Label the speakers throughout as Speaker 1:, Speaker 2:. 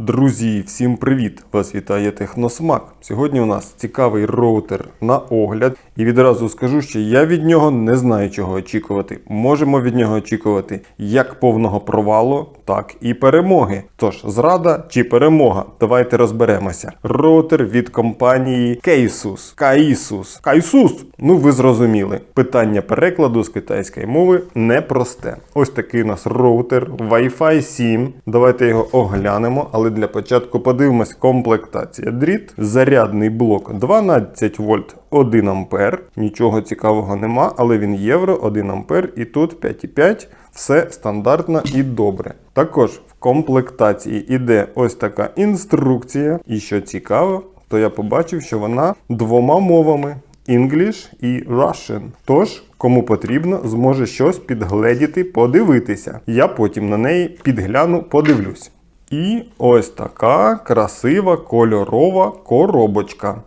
Speaker 1: Друзі, всім привіт! Вас вітає Техносмак. Сьогодні у нас цікавий роутер на огляд, і відразу скажу, що я від нього не знаю, чого очікувати. Можемо від нього очікувати як повного провалу, так і перемоги. Тож, зрада чи перемога? Давайте розберемося. Роутер від компанії Kaisus. Kaisus. Kaisus! Ну ви зрозуміли. Питання перекладу з китайської мови непросте. Ось такий у нас роутер Wi-Fi 7. Давайте його оглянемо, але для початку подивимось комплектація. Дріт, зарядний блок 12 вольт 1 ампер. Нічого цікавого нема, але він євро 1 ампер і тут 5,5. Все стандартно і добре. Також в комплектації іде ось така інструкція. І що цікаво, то я побачив, що вона двома мовами. English і Russian. Тож, кому потрібно, зможе щось підгледіти, подивитися. Я потім на неї підгляну, подивлюсь. І ось така красива кольорова коробочка.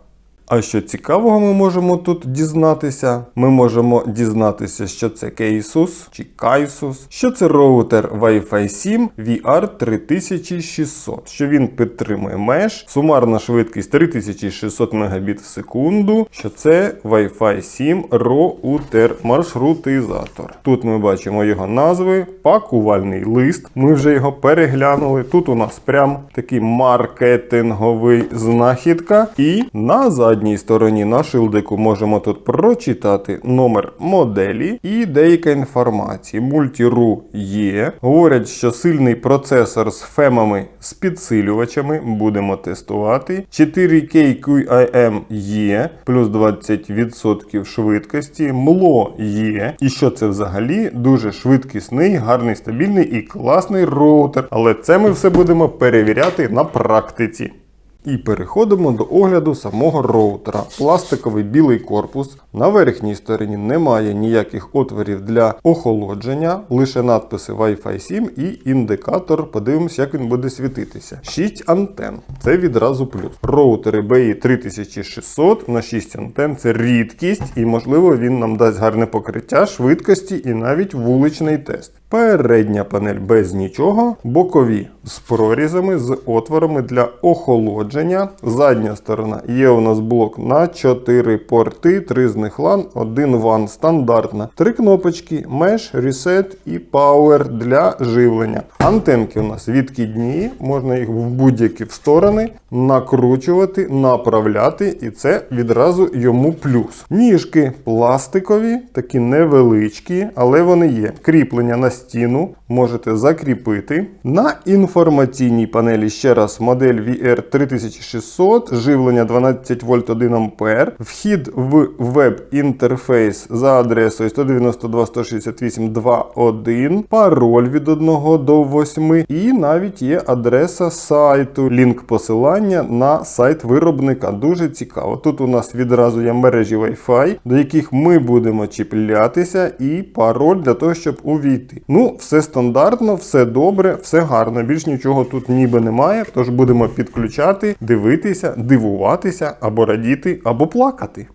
Speaker 1: А що цікавого ми можемо тут дізнатися? Ми можемо дізнатися, що це Кейсус чи Кайсус, що це роутер Wi-Fi 7 VR 3600, що він підтримує меж, сумарна швидкість 3600 Мбіт в секунду, що це Wi-Fi 7 роутер маршрутизатор. Тут ми бачимо його назви, пакувальний лист. Ми вже його переглянули. Тут у нас прям такий маркетинговий знахідка. І на задній стороні на шилдику можемо тут прочитати номер моделі і деяка інформація. Мультіру є. Говорять, що сильний процесор з фемами з підсилювачами будемо тестувати. 4K QIM є, плюс 20% швидкості. МЛО є. І що це взагалі дуже швидкісний, гарний, стабільний і класний роутер. Але це ми все будемо перевіряти на практиці. І переходимо до огляду самого роутера. Пластиковий білий корпус. На верхній стороні немає ніяких отворів для охолодження, лише надписи Wi-Fi 7 і індикатор. Подивимось, як він буде світитися. 6 антен. Це відразу плюс. Роутери BI 3600 на 6 антен це рідкість, і можливо він нам дасть гарне покриття, швидкості і навіть вуличний тест. Передня панель без нічого, бокові з прорізами, з отворами для охолодження. Задня сторона є у нас блок на 4 порти, 3 з них LAN, 1 WAN стандартна. Три кнопочки Mesh, Reset і Power для живлення. Антенки у нас відкидні, можна їх в будь-які сторони накручувати, направляти, і це відразу йому плюс. Ніжки пластикові, такі невеличкі, але вони є. Кріплення на стіну можете закріпити. На інформаційній панелі ще раз модель VR 3600, живлення 12 вольт 1 ампер, вхід в веб-інтерфейс за адресою 192.168.2.1, пароль від 1 до 8 і навіть є адреса сайту, лінк посилання на сайт виробника. Дуже цікаво. Тут у нас відразу є мережі Wi-Fi, до яких ми будемо чіплятися, і пароль для того, щоб увійти. Ну, все стандартно, все добре, все гарно. Більш нічого тут ніби немає. Тож будемо підключати, дивитися, дивуватися або радіти, або плакати.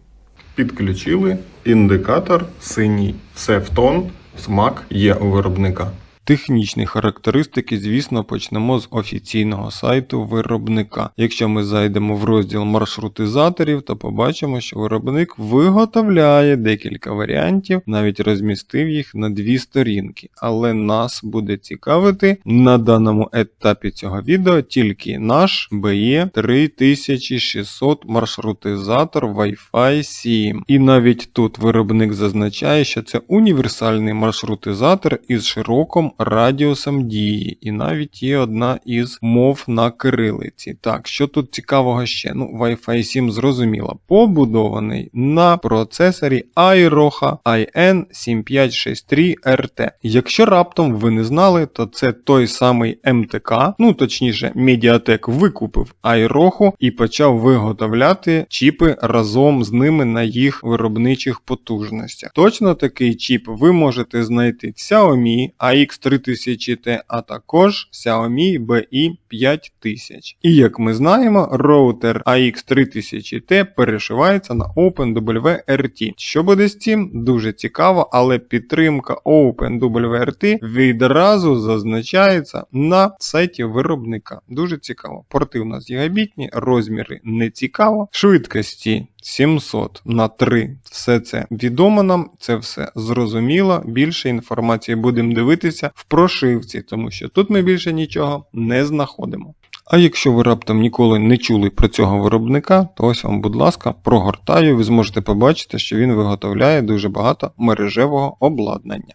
Speaker 1: Підключили індикатор синій. Все в тон, смак є у виробника. Технічні характеристики, звісно, почнемо з офіційного сайту виробника. Якщо ми зайдемо в розділ маршрутизаторів, то побачимо, що виробник виготовляє декілька варіантів, навіть розмістив їх на дві сторінки. Але нас буде цікавити на даному етапі цього відео тільки наш BE 3600 маршрутизатор Wi-Fi 7. І навіть тут виробник зазначає, що це універсальний маршрутизатор із широким радіусом дії, і навіть є одна із мов на кирилиці. Так, що тут цікавого ще? Ну, Wi-Fi 7 зрозуміло, побудований на процесорі iRoha IN7563RT. Якщо раптом ви не знали, то це той самий МТК, ну точніше, Mediatek викупив iRoha і почав виготовляти чіпи разом з ними на їх виробничих потужностях. Точно такий чіп ви можете знайти в Xiaomi AX AX3000T, а також Xiaomi BI 5000. І як ми знаємо, роутер AX3000T перешивається на OpenWRT. Що буде з цим? Дуже цікаво, але підтримка OpenWRT відразу зазначається на сайті виробника. Дуже цікаво. Порти у нас гігабітні, розміри не цікаво, швидкості 700 на 3. Все це відомо нам, це все зрозуміло. Більше інформації будемо дивитися в прошивці, тому що тут ми більше нічого не знаходимо. А якщо ви раптом ніколи не чули про цього виробника, то ось вам, будь ласка, прогортаю, ви зможете побачити, що він виготовляє дуже багато мережевого обладнання.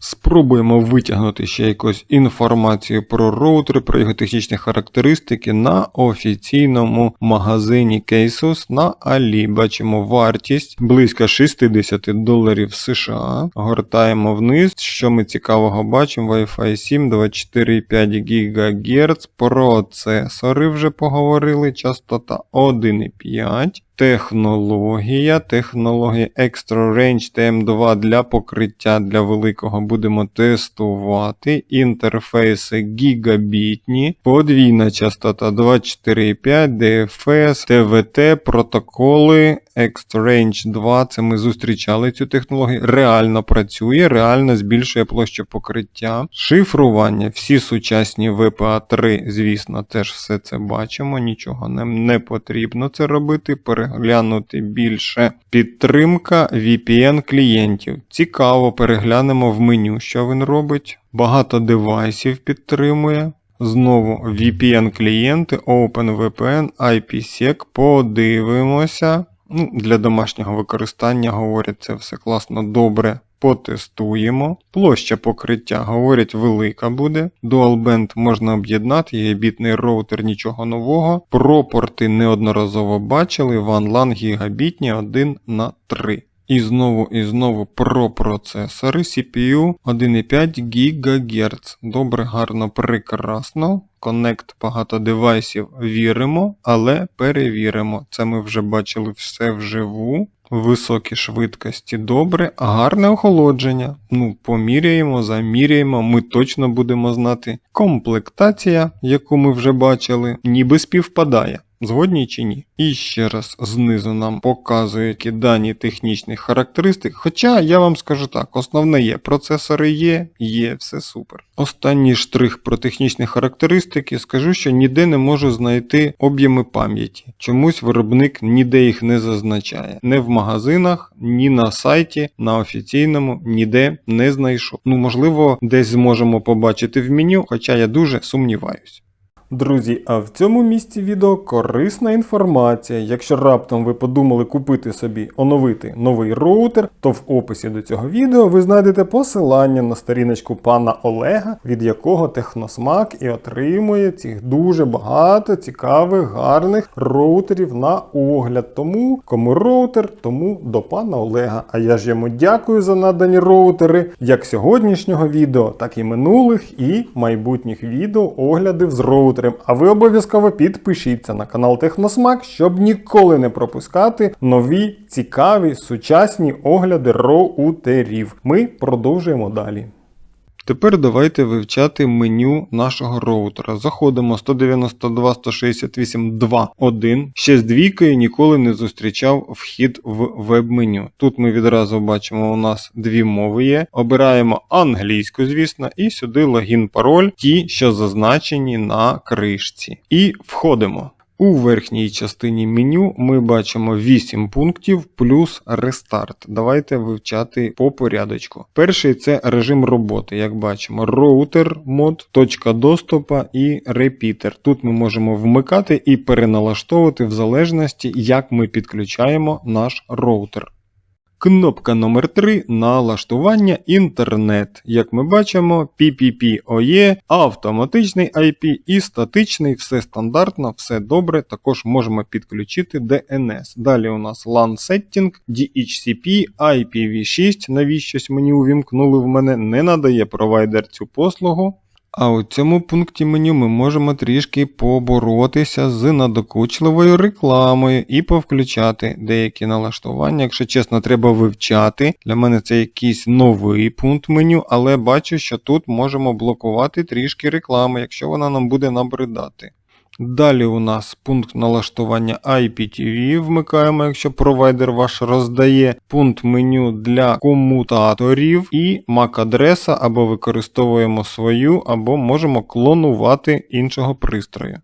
Speaker 1: Спробуємо витягнути ще якусь інформацію про роутер, про його технічні характеристики на офіційному магазині Casus на Ali. Бачимо вартість близько 60 доларів США. Гортаємо вниз. Що ми цікавого бачимо? Wi-Fi 7, 24,5 ГГц, процесори вже поговорили, частота 1,5. Технологія, технологія Extra Range TM2 для покриття для великого будемо тестувати. Інтерфейси гігабітні, подвійна частота 24,5, DFS, TVT, протоколи Extra Range 2. Це ми зустрічали цю технологію. Реально працює, реально збільшує площу покриття. Шифрування, всі сучасні VPA 3, звісно, теж все це бачимо. Нічого нам не потрібно це робити. Переглянути більше. Підтримка VPN клієнтів. Цікаво, переглянемо в меню, що він робить. Багато девайсів підтримує. Знову VPN клієнти, OpenVPN, IPsec. Подивимося. Ну, Для домашнього використання говорять, це все класно добре. Потестуємо. Площа покриття, говорять, велика буде. Dual Band можна об'єднати, гігабітний роутер нічого нового. Про порти неодноразово бачили, WAN-LAN гігабітні 1 на 3. І знову і знову про процесори CPU 1,5 ГГц. Добре, гарно, прекрасно. Connect багато девайсів віримо, але перевіримо. Це ми вже бачили все вживу. Високі швидкості добре, гарне охолодження. Ну, поміряємо, заміряємо, ми точно будемо знати. Комплектація, яку ми вже бачили, ніби співпадає. Згодні чи ні? І ще раз знизу нам показує які дані технічних характеристик. Хоча я вам скажу так, основне є, процесори є, є, все супер. Останній штрих про технічні характеристики, скажу, що ніде не можу знайти об'єми пам'яті. Чомусь виробник ніде їх не зазначає. Не в магазинах, ні на сайті, на офіційному, ніде не знайшов. Ну, можливо, десь зможемо побачити в меню, хоча я дуже сумніваюся. Друзі, а в цьому місці відео корисна інформація. Якщо раптом ви подумали купити собі оновити новий роутер, то в описі до цього відео ви знайдете посилання на сторіночку пана Олега, від якого Техносмак і отримує цих дуже багато цікавих, гарних роутерів на огляд. Тому кому роутер, тому до пана Олега. А я ж йому дякую за надані роутери, як сьогоднішнього відео, так і минулих і майбутніх відео оглядів з роутером. А ви обов'язково підпишіться на канал Техносмак, щоб ніколи не пропускати нові, цікаві, сучасні огляди роутерів. Ми продовжуємо далі. Тепер давайте вивчати меню нашого роутера. Заходимо 192.168.2.1. Ще з двійкою ніколи не зустрічав вхід в веб-меню. Тут ми відразу бачимо, у нас дві мови є. Обираємо англійську, звісно, і сюди логін пароль, ті, що зазначені на кришці. І входимо. У верхній частині меню ми бачимо 8 пунктів плюс рестарт. Давайте вивчати по порядочку. Перший це режим роботи, як бачимо, роутер мод, точка доступу і репітер. Тут ми можемо вмикати і переналаштовувати в залежності, як ми підключаємо наш роутер. Кнопка номер 3 налаштування інтернет. Як ми бачимо, PPP-OE, автоматичний IP і статичний, все стандартно, все добре. Також можемо підключити DNS. Далі у нас LAN Setting, DHCP, IPv6. Навіщось мені увімкнули в мене, не надає провайдер цю послугу. А у цьому пункті меню ми можемо трішки поборотися з надокучливою рекламою і повключати деякі налаштування. Якщо чесно, треба вивчати. Для мене це якийсь новий пункт меню, але бачу, що тут можемо блокувати трішки реклами, якщо вона нам буде набридати. Далі у нас пункт налаштування IPTV вмикаємо, якщо провайдер ваш роздає пункт меню для комутаторів і MAC-адреса або використовуємо свою, або можемо клонувати іншого пристрою.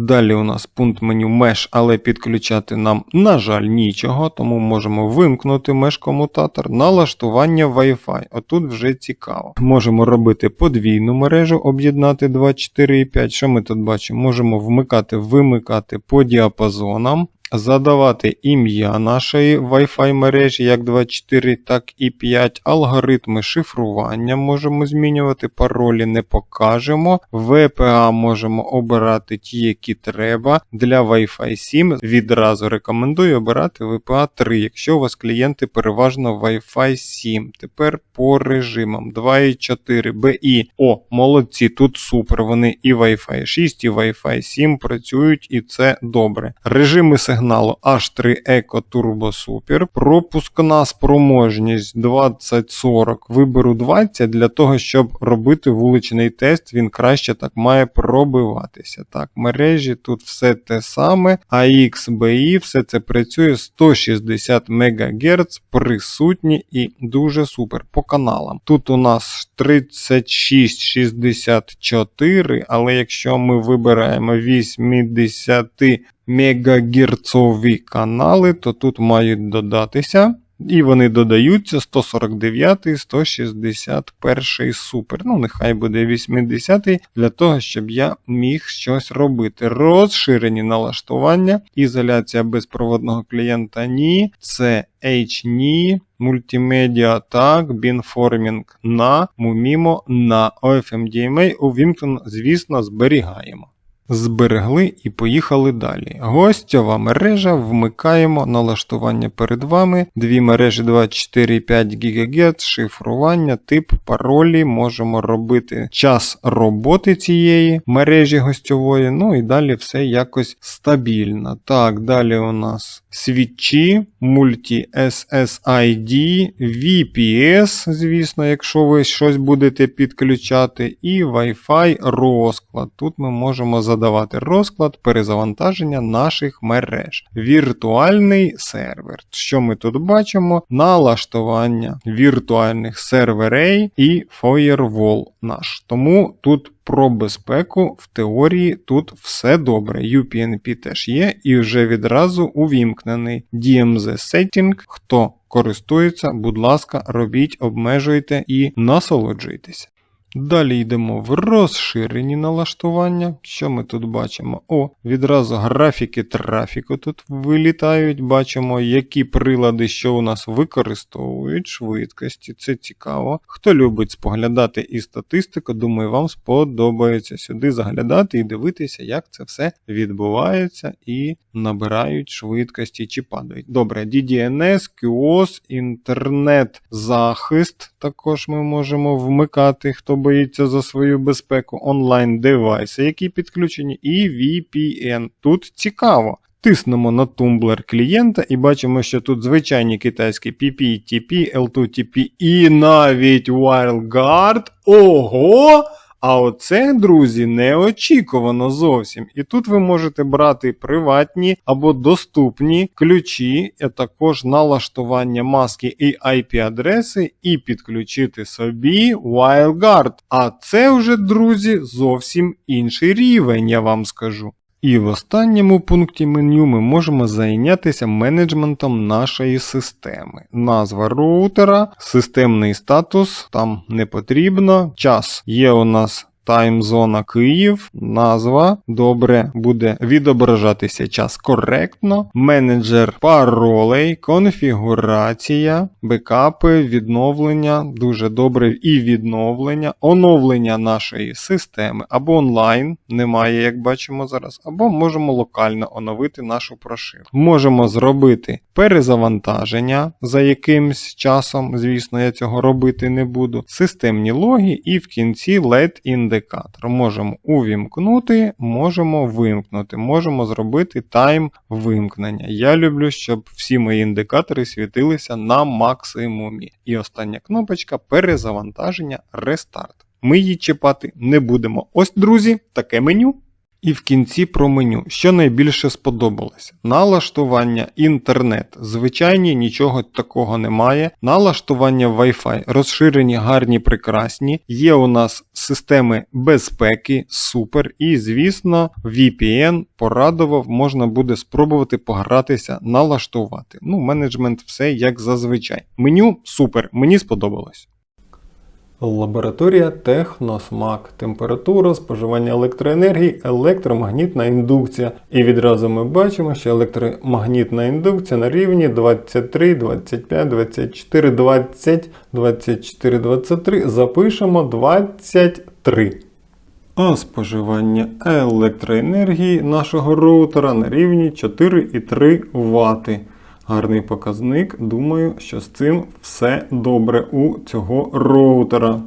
Speaker 1: Далі у нас пункт меню Mesh, але підключати нам, на жаль, нічого, тому можемо вимкнути Mesh-комутатор, налаштування Wi-Fi. Отут вже цікаво. Можемо робити подвійну мережу, об'єднати 2, 4 і 5. Що ми тут бачимо? Можемо вмикати, вимикати по діапазонам. Задавати ім'я нашої Wi-Fi мережі як 24, так і 5. Алгоритми шифрування можемо змінювати, паролі не покажемо. VPA можемо обирати ті, які треба. Для Wi-Fi 7 відразу рекомендую обирати VPA 3, якщо у вас клієнти переважно Wi-Fi 7. Тепер по режимам 2.4 BI. О, молодці, тут супер. Вони і Wi-Fi 6, і Wi-Fi 7 працюють, і це добре. Режими сигналу H3 Eco Turbo Super. Пропускна спроможність 2040. Виберу 20 для того, щоб робити вуличний тест. Він краще так має пробиватися. Так, мережі тут все те саме. AX, BI, все це працює 160 МГц, присутні і дуже супер по каналам. Тут у нас 3664, але якщо ми вибираємо 80 мегагерцові канали, то тут мають додатися. І вони додаються 149, 161 супер. Ну, нехай буде 80 для того, щоб я міг щось робити. Розширені налаштування, ізоляція безпроводного клієнта ні, це HNI, мультимедіа так, бінформінг на, Mumimo на OFMDMA увімкнено, звісно, зберігаємо. Зберегли і поїхали далі. Гостьова мережа, вмикаємо налаштування перед вами. Дві мережі 24,5 ГГц, шифрування, тип, паролі. Можемо робити час роботи цієї мережі гостьової. Ну і далі все якось стабільно. Так, далі у нас свічі, мульті SSID, VPS, звісно, якщо ви щось будете підключати, і Wi-Fi розклад. Тут ми можемо задавати розклад перезавантаження наших мереж. Віртуальний сервер. Що ми тут бачимо? Налаштування віртуальних серверей і Firewall наш. Тому тут про безпеку в теорії тут все добре. UPnP теж є і вже відразу увімкнений DMZ Setting. Хто користується, будь ласка, робіть, обмежуйте і насолоджуйтеся. Далі йдемо в розширені налаштування. Що ми тут бачимо? О, відразу графіки трафіку тут вилітають. Бачимо, які прилади, що у нас використовують швидкості. Це цікаво. Хто любить споглядати і статистику, думаю, вам сподобається сюди заглядати і дивитися, як це все відбувається і набирають швидкості чи падають. Добре, DDNS, QoS, інтернет-захист також ми можемо вмикати. Хто боїться за свою безпеку, онлайн девайси, які підключені, і VPN. Тут цікаво. Тиснемо на тумблер клієнта і бачимо, що тут звичайні китайські PPTP, L2TP і навіть WildGuard. Ого! А оце, друзі, неочікувано зовсім. І тут ви можете брати приватні або доступні ключі, а також налаштування маски і IP-адреси, і підключити собі WildGuard. А це вже, друзі, зовсім інший рівень, я вам скажу. І в останньому пункті меню ми можемо зайнятися менеджментом нашої системи. Назва роутера, системний статус там не потрібно. Час є у нас таймзона Київ, назва добре буде відображатися час коректно. Менеджер паролей, конфігурація, бекапи, відновлення, дуже добре і відновлення, оновлення нашої системи або онлайн, немає, як бачимо зараз, або можемо локально оновити нашу прошивку. Можемо зробити перезавантаження за якимсь часом, звісно, я цього робити не буду. Системні логи і в кінці in the індикатор. Можемо увімкнути, можемо вимкнути, можемо зробити тайм вимкнення. Я люблю, щоб всі мої індикатори світилися на максимумі. І остання кнопочка перезавантаження рестарт. Ми її чіпати не будемо. Ось, друзі, таке меню. І в кінці про меню, що найбільше сподобалося. Налаштування інтернет. Звичайні нічого такого немає. Налаштування Wi-Fi розширені, гарні, прекрасні. Є у нас системи безпеки, супер. І, звісно, VPN порадував, можна буде спробувати погратися, налаштувати. Ну, менеджмент все як зазвичай. Меню супер, мені сподобалось. Лабораторія Техносмак. Температура, споживання електроенергії, електромагнітна індукція. І відразу ми бачимо, що електромагнітна індукція на рівні 23, 25, 24, 20, 24, 23. Запишемо 23. А споживання електроенергії нашого роутера на рівні 4,3 Вт. Гарний показник. Думаю, що з цим все добре у цього роутера.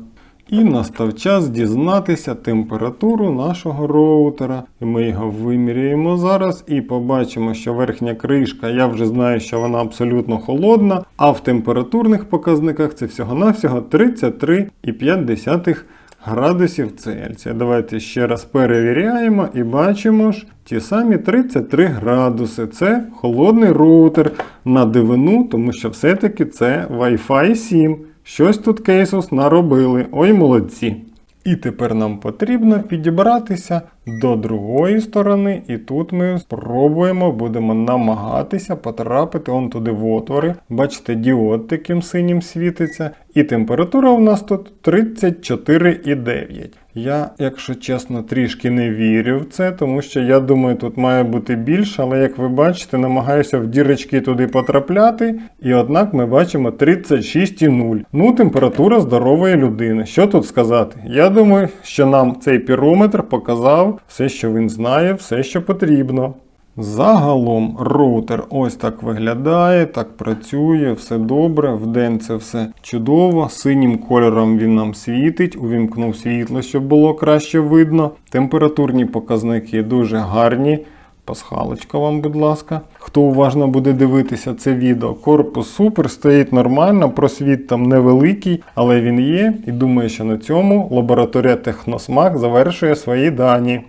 Speaker 1: І настав час дізнатися температуру нашого роутера. І ми його виміряємо зараз і побачимо, що верхня кришка, я вже знаю, що вона абсолютно холодна, а в температурних показниках це всього-навсього 33,5 градусів Цельсія. Давайте ще раз перевіряємо і бачимо ж ті самі 33 градуси. Це холодний роутер на дивину, тому що все-таки це Wi-Fi 7. Щось тут кейсус наробили. Ой, молодці. І тепер нам потрібно підібратися до другої сторони, і тут ми спробуємо, будемо намагатися потрапити он туди в отвори. Бачите, діод таким синім світиться. І температура у нас тут 34,9. Я, якщо чесно, трішки не вірю в це, тому що я думаю, тут має бути більше, але як ви бачите, намагаюся в дірочки туди потрапляти, і однак ми бачимо 36,0. Ну, температура здорової людини. Що тут сказати? Я думаю, що нам цей пірометр показав все, що він знає, все, що потрібно. Загалом роутер ось так виглядає, так працює, все добре. Вдень це все чудово. Синім кольором він нам світить, увімкнув світло, щоб було краще видно. Температурні показники дуже гарні. Пасхалочка вам, будь ласка. Хто уважно буде дивитися це відео, корпус супер, стоїть нормально, просвіт там невеликий, але він є. І думаю, що на цьому лабораторія Техносмак завершує свої дані.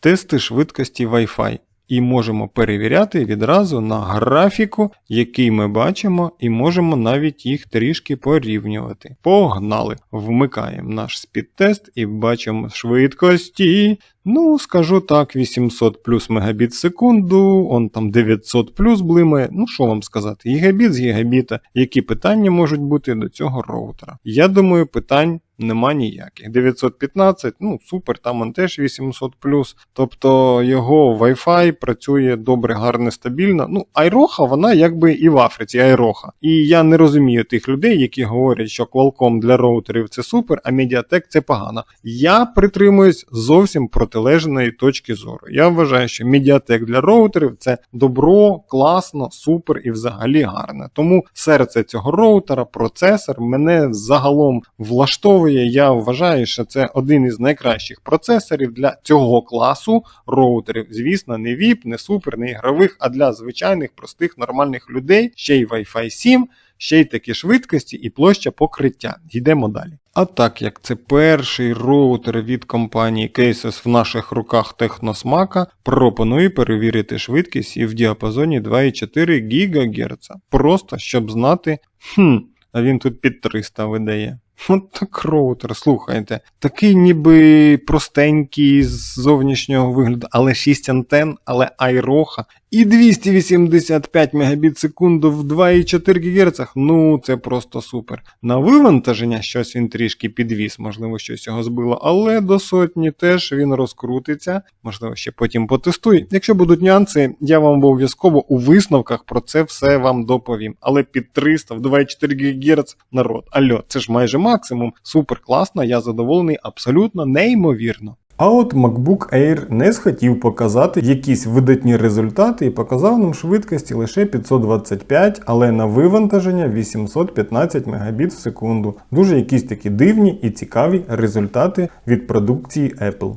Speaker 1: Тести швидкості Wi-Fi. І можемо перевіряти відразу на графіку, який ми бачимо, і можемо навіть їх трішки порівнювати. Погнали! Вмикаємо наш спідтест і бачимо швидкості. Ну, скажу так, 800 плюс мегабіт в секунду, он там 900 плюс блимає. Ну, що вам сказати, гігабіт з гігабіта. Які питання можуть бути до цього роутера? Я думаю, питань нема ніяких. 915, ну супер, там он теж 800 плюс. Тобто його Wi-Fi працює добре, гарно, стабільно. Ну, Айроха, вона якби і в Африці, Айроха. І я не розумію тих людей, які говорять, що Qualcomm для роутерів це супер, а Mediatek це погано. Я притримуюсь зовсім протилежної точки зору. Я вважаю, що Mediatek для роутерів це добро, класно, супер і взагалі гарне. Тому серце цього роутера, процесор мене загалом влаштовує. Я вважаю, що це один із найкращих процесорів для цього класу роутерів. Звісно, не VIP, не супер, не ігрових, а для звичайних, простих, нормальних людей, ще й Wi-Fi 7, ще й такі швидкості і площа покриття. Йдемо далі. А так як це перший роутер від компанії Cases в наших руках Техносмака, пропоную перевірити швидкість і в діапазоні 2,4 ГГц. Просто щоб знати, хм, а він тут під 300 видає. От так роутер, слухайте. Такий ніби простенький з зовнішнього вигляду, але 6 антен, але айроха. І 285 Мбіт секунду в 2,4 ГГц. Ну, це просто супер. На вивантаження щось він трішки підвіз, можливо, щось його збило, але до сотні теж він розкрутиться. Можливо, ще потім потестую. Якщо будуть нюанси, я вам обов'язково у висновках про це все вам доповім. Але під 300 в 2,4 ГГц народ. Альо, це ж майже максимум. Супер класно, я задоволений, абсолютно неймовірно. А от MacBook Air не схотів показати якісь видатні результати і показав нам швидкості лише 525, але на вивантаження 815 Мбіт в секунду. Дуже якісь такі дивні і цікаві результати від продукції Apple.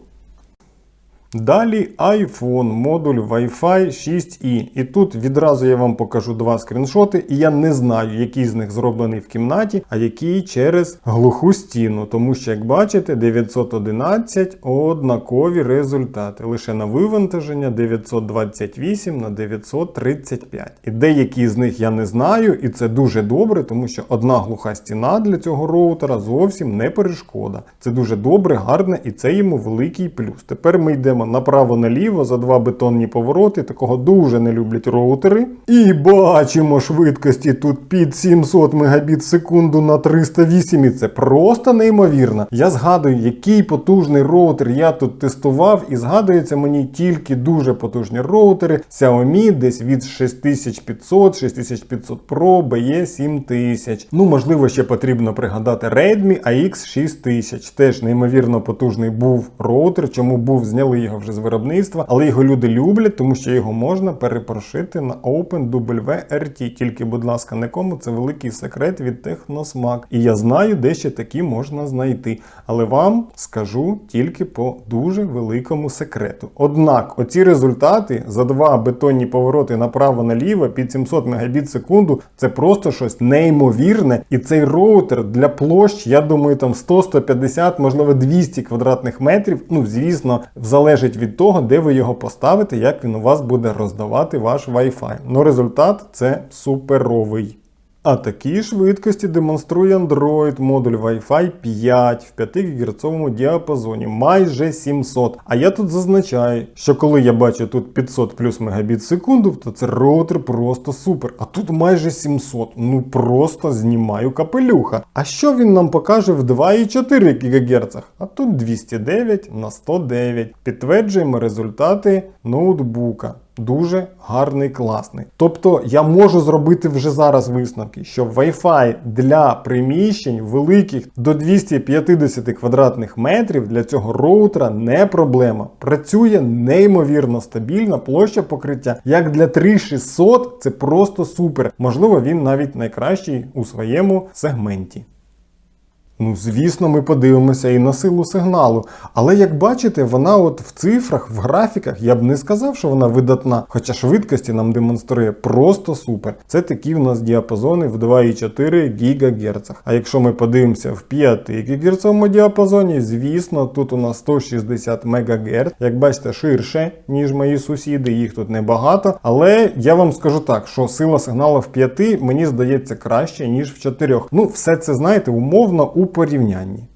Speaker 1: Далі iPhone, модуль Wi-Fi 6E. І тут відразу я вам покажу два скріншоти, і я не знаю, який з них зроблений в кімнаті, а який через глуху стіну. Тому що, як бачите, 911 однакові результати. Лише на вивантаження 928 на 935. І деякі з них я не знаю, і це дуже добре, тому що одна глуха стіна для цього роутера зовсім не перешкода. Це дуже добре, гарне, і це йому великий плюс. Тепер ми йдемо направо-наліво за два бетонні повороти. Такого дуже не люблять роутери. І бачимо швидкості тут під 700 Мбіт в секунду на 308. І це просто неймовірно. Я згадую, який потужний роутер я тут тестував, і згадується мені тільки дуже потужні роутери Xiaomi десь від 6500, 6500 Pro, BE 7000. Ну, можливо, ще потрібно пригадати Redmi AX 6000. Теж неймовірно потужний був роутер. Чому був, зняли його вже з виробництва, але його люди люблять, тому що його можна перепрошити на OpenWRT. Тільки, будь ласка, нікому це великий секрет від Technosmack. І я знаю, де ще такі можна знайти. Але вам скажу тільки по дуже великому секрету. Однак, оці результати за два бетонні повороти направо-наліво під 700 Мбіт в секунду це просто щось неймовірне. І цей роутер для площ, я думаю, там 100-150, можливо 200 квадратних метрів. Ну, звісно, залежить від того, де ви його поставите, як він у вас буде роздавати ваш Wi-Fi. Ну, результат це суперовий. А такі швидкості демонструє Android модуль Wi-Fi 5 в 5 ГГц діапазоні, майже 700. А я тут зазначаю, що коли я бачу тут 500 плюс Мбіт в секунду, то це роутер просто супер. А тут майже 700. Ну просто знімаю капелюха. А що він нам покаже в 2,4 ГГц? А тут 209 на 109. Підтверджуємо результати ноутбука. Дуже гарний, класний. Тобто я можу зробити вже зараз висновки, що Wi-Fi для приміщень великих до 250 квадратних метрів для цього роутера не проблема. Працює неймовірно стабільна площа покриття. Як для 3600 це просто супер. Можливо, він навіть найкращий у своєму сегменті. Ну, звісно, ми подивимося і на силу сигналу. Але як бачите, вона от в цифрах, в графіках, я б не сказав, що вона видатна, хоча швидкості нам демонструє просто супер. Це такі в нас діапазони в 2,4 ГГц. А якщо ми подивимося в 5 ГГц діапазоні, звісно, тут у нас 160 МГц. Як бачите, ширше, ніж мої сусіди, їх тут небагато. Але я вам скажу так, що сила сигналу в 5 мені здається краще, ніж в 4. Ну, все це, знаєте, умовно у порівнянні.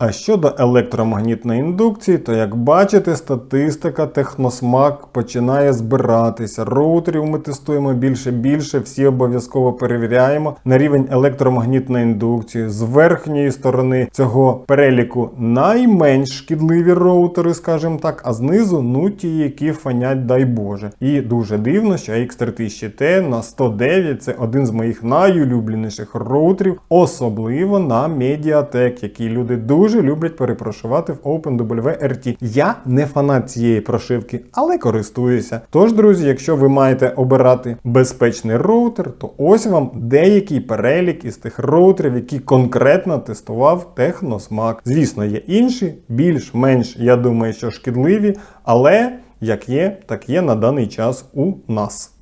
Speaker 1: А щодо електромагнітної індукції, то як бачите, статистика Техносмак починає збиратися. Роутерів ми тестуємо більше більше, всі обов'язково перевіряємо на рівень електромагнітної індукції. З верхньої сторони цього переліку найменш шкідливі роутери, скажімо так, а знизу ну ті, які фанять, дай Боже. І дуже дивно, що X3000T на 109 це один з моїх найулюбленіших роутерів, особливо на Mediatek, який люди дуже дуже люблять перепрошувати в OpenWRT. Я не фанат цієї прошивки, але користуюся. Тож, друзі, якщо ви маєте обирати безпечний роутер, то ось вам деякий перелік із тих роутерів, які конкретно тестував Technosmack. Звісно, є інші, більш-менш, я думаю, що шкідливі, але як є, так є на даний час у нас.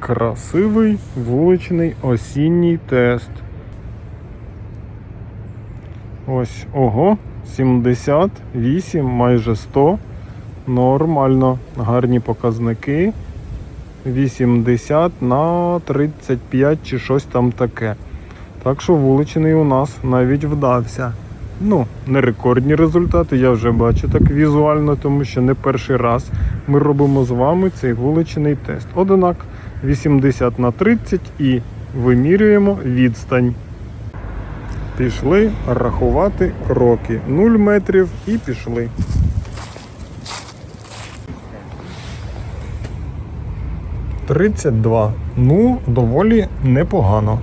Speaker 1: Красивий вуличний осінній тест. Ось, ого, 78, майже 100. Нормально, гарні показники. 80 на 35 чи щось там таке. Так що вуличний у нас навіть вдався. Ну, не рекордні результати, я вже бачу так візуально, тому що не перший раз ми робимо з вами цей вуличний тест. Однак 80 на 30 і вимірюємо відстань. Пішли рахувати кроки. 0 метрів і пішли. Тридцять два. Ну, доволі непогано.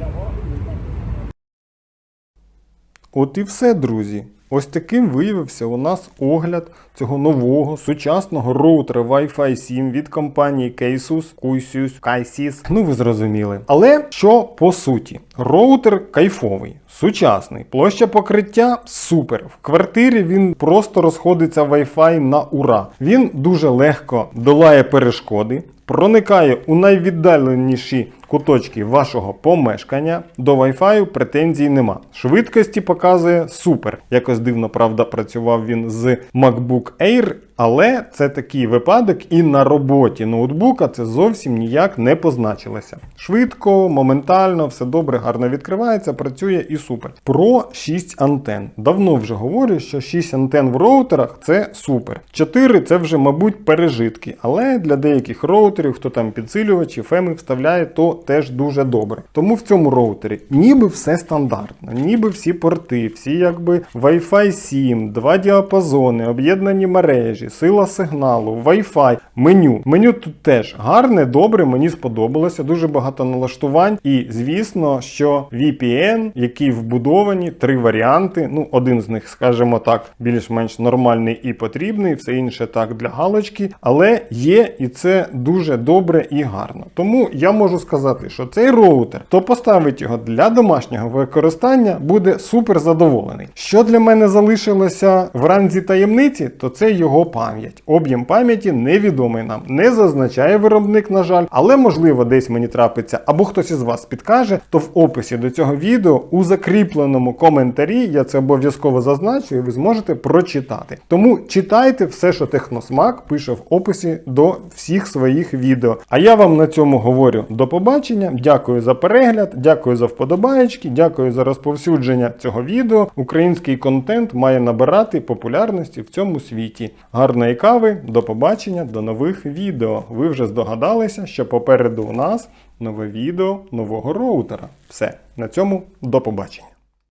Speaker 1: От і все, друзі. Ось таким виявився у нас огляд цього нового сучасного роутера Wi-Fi 7 від компанії Kaisus, Kuisius, Kaisis. Ну ви зрозуміли. Але що по суті? Роутер кайфовий, сучасний, площа покриття супер. В квартирі він просто розходиться Wi-Fi на ура. Він дуже легко долає перешкоди. Проникає у найвіддаленіші куточки вашого помешкання. До Wi-Fi претензій нема. Швидкості показує супер. Якось дивно, правда, працював він з MacBook MacBook Air але це такий випадок і на роботі ноутбука це зовсім ніяк не позначилося. Швидко, моментально, все добре, гарно відкривається, працює і супер. Про 6 антен. Давно вже говорю, що 6 антен в роутерах це супер. 4 це вже, мабуть, пережитки, але для деяких роутерів, хто там підсилювачі, феми вставляє, то теж дуже добре. Тому в цьому роутері ніби все стандартно, ніби всі порти, всі якби Wi-Fi 7, два діапазони, об'єднані мережі, сила сигналу, Wi-Fi, меню. Меню тут теж гарне, добре, мені сподобалося, дуже багато налаштувань. І звісно, що VPN, який вбудовані, три варіанти. Ну, один з них, скажімо так, більш-менш нормальний і потрібний, все інше так для галочки, але є і це дуже добре і гарно. Тому я можу сказати, що цей роутер, хто поставить його для домашнього використання, буде супер задоволений. Що для мене залишилося в ранзі таємниці, то це його пам'ять. Об'єм пам'яті невідомий нам, не зазначає виробник, на жаль, але можливо десь мені трапиться, або хтось із вас підкаже, то в описі до цього відео у закріпленому коментарі я це обов'язково зазначу, і ви зможете прочитати. Тому читайте все, що Техносмак пише в описі до всіх своїх відео. А я вам на цьому говорю до побачення. Дякую за перегляд, дякую за вподобаєчки, дякую за розповсюдження цього відео. Український контент має набирати популярності в цьому світі. Гарної кави, до побачення, до нових відео. Ви вже здогадалися, що попереду у нас нове відео нового роутера. Все, на цьому до побачення.